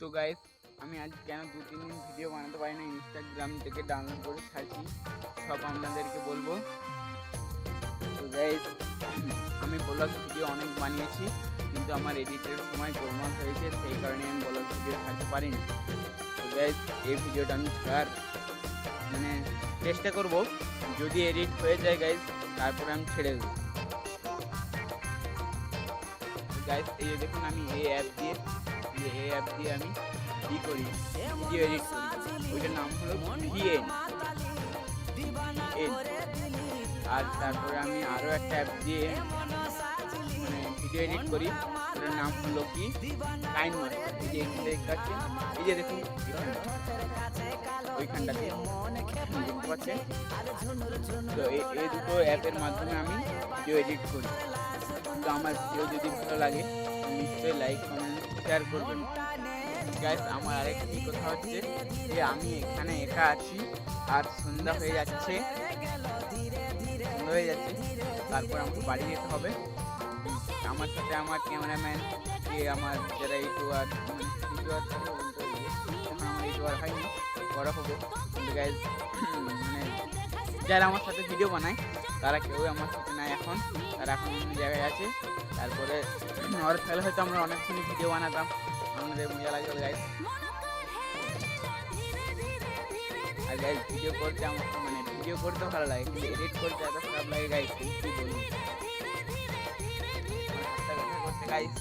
তো গাইস আমি আজ কেন দু, তিন দিন ভিডিও বানাতে পারি না ইনস্টাগ্রাম থেকে ডাউনলোড করে ছাড়ছি। সব আপনাদেরকে বলব। তো গাইস আমি ব্লগ ভিডিও অনেক বানিয়েছি, কিন্তু আমার এডিটের সময় গোলমাল হয়েছে, সেই কারণে আমি ব্লগ ভিডিও ছাড়তে পারিনি। তো গাইস এই ভিডিওটা আমি ছাড়ার মানে চেষ্টা করব। যদি এডিট হয়ে যায় গাইস তারপরে আমি ছেড়ে দেবো। গাইস এই দেখুন আমি এই অ্যাপ দিয়ে, এই অ্যাপ দিয়ে আমি ই করি? ভিডিও এডিট করি। ওইটার নাম হলো ভিএন আর তারপরে আমি আরও একটা অ্যাপ দিয়ে মানে ভিডিও এডিট করি। ওটার নাম হলো কি? কাইন এই যে এখানে এই যে দেখুন, ওইখানটাতে। দেখতে তো এই দুটো অ্যাপের মাধ্যমে আমি ভিডিও এডিট করি। তো আমার ভিডিও যদি ভালো লাগে নিশ্চয়ই লাইক কমেন্ট শেয়ার করবেন। গাইস আমার আরেকটি কথা হচ্ছে যে আমি এখানে একা আছি, আর সন্ধ্যা হয়ে যাচ্ছে। হয়ে যাচ্ছে, তারপর আমাকে বাড়ি যেতে হবে। আমার সাথে আমার ক্যামেরাম্যান যে আমার যারা ইউটিউবার ইউটিউবার এখন আমার হয়নি, বড় হব। গাইজ মানে যারা আমার সাথে ভিডিও বানায়, তারা কেউ আমার সাথে এখন, আর এখন অন্য জায়গায় আছে। তারপরে ওর ফেলে হয়তো আমরা অনেকক্ষণ ভিডিও বানাতাম। আমাদের মজা লাগে আর গাইজ ভিডিও করতে আমার মানে ভিডিও করতে ভালো লাগে, কিন্তু এডিট করতে এত খারাপ লাগে গাইজ কি গাইজ